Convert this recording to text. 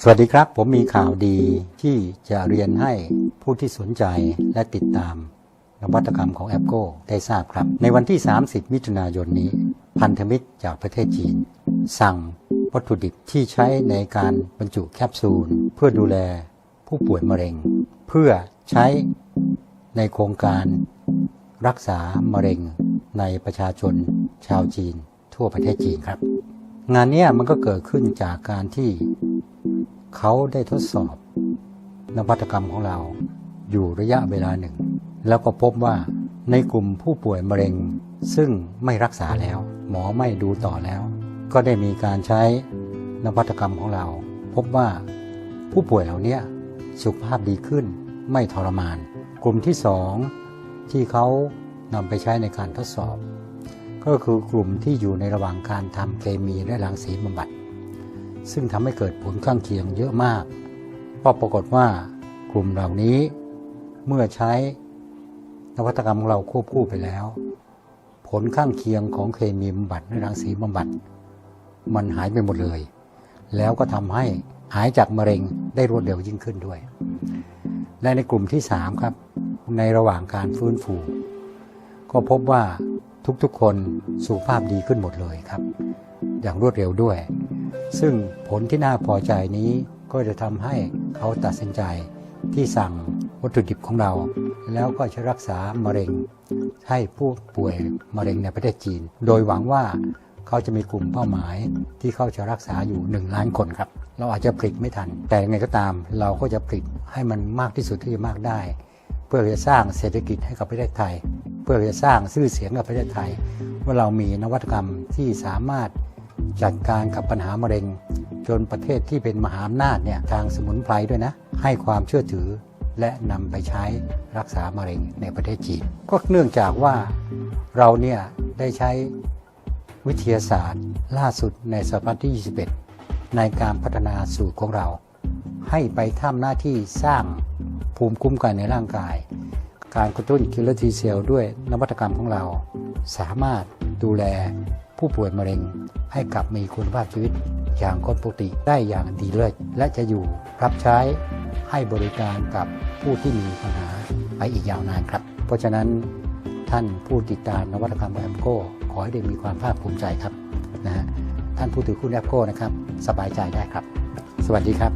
สวัสดีครับ ผมมีข่าวดีที่จะเรียนให้ผู้ที่สนใจและติดตามนวัตกรรมของแอปโกได้ทราบครับ ในวันที่ 30 มิถุนายนนี้ พันธมิตรจากประเทศจีน สั่งวัตถุดิบที่ใช้ในการบรรจุแคปซูล เพื่อดูแลผู้ป่วยมะเร็ง เพื่อใช้ในโครงการรักษามะเร็งในประชาชนชาวจีน ทั่วประเทศจีนครับ งานนี้มันก็เกิดขึ้นจากการที่เขาได้ทดสอบนวัตกรรมของเราอยู่ระยะเวลาหนึ่ง แล้วก็พบว่าในกลุ่มผู้ป่วยมะเร็ง ซึ่งไม่รักษาแล้ว หมอไม่ดูต่อแล้ว ก็ได้มีการใช้นวัตกรรมของเรา พบว่าผู้ป่วยเหล่านี้สุขภาพดีขึ้นไม่ทรมาน กลุ่มที่สองที่เขานำไปใช้ในการทดสอบ ก็คือกลุ่มที่อยู่ในระหว่างการทำเคมีและรังสีบำบัด ซึ่งทำให้เกิดผลข้างเคียงเยอะมากเพราะปรากฏว่ากลุ่มเหล่านี้เมื่อใช้นวัตกรรมของเราควบคู่ไปแล้ว ผลข้างเคียงของเคมีบำบัดและรังสีบำบัด มันหายไปหมดเลย แล้วก็ทำให้หายจากมะเร็งได้รวดเร็วยิ่งขึ้นด้วย และในกลุ่มที่ 3 ครับ ในระหว่างการฟื้นฟู ก็พบว่า ทุกๆ คนสุขภาพดีขึ้นหมดเลยครับ อย่างรวดเร็วด้วย ซึ่งผลที่น่าพอใจนี้ก็จะทำให้เขาตัดสินใจที่สั่งวัตถุดิบของเรา แล้วก็จะรักษามะเร็ง ให้ผู้ป่วยมะเร็งในประเทศจีน โดยหวังว่าเขาจะมีกลุ่มเป้าหมายที่เขาจะรักษาอยู่ 1 ล้านคนครับ เราอาจจะผลิตไม่ทัน แต่ยังไงก็ตาม เราก็จะผลิตให้มันมากที่สุดที่จะมากได้ เพื่อจะสร้างเศรษฐกิจให้กับประเทศไทย เพื่อจะสร้างชื่อเสียงกับประเทศไทย ว่าเรามีนวัตกรรมที่สามารถจัดการกับปัญหามะเร็ง จนประเทศที่เป็นมหาอำนาจเนี่ยทางสมุนไพรด้วยนะ ให้ความเชื่อถือและนำไปใช้รักษามะเร็งในประเทศจีน ก็เนื่องจากว่าเราเนี่ยได้ใช้วิทยาศาสตร์ ล่าสุดในศตวรรษที่ 21 ในการพัฒนาสูตรของเรา ให้ไปทำหน้าที่สร้างภูมิคุ้มกันในร่างกาย การกระตุ้นคิลเลอร์ทีเซลด้วยนวัตกรรมของเรา สามารถดูแลผู้ป่วยมะเร็ง ให้กลับมีคุณภาพชีวิตอย่างคนปกติได้อย่างดีเลิศและจะอยู่รับใช้ให้บริการกับผู้ที่มีปัญหาไปอีกยาวนานครับ เพราะฉะนั้นท่านผู้ติดตามนวัตกรรมแอปโก้ขอให้ได้มีความภาคภูมิใจครับนะฮะท่านผู้ถือหุ้นแอปโก้นะครับ สบายใจได้ครับ สวัสดีครับ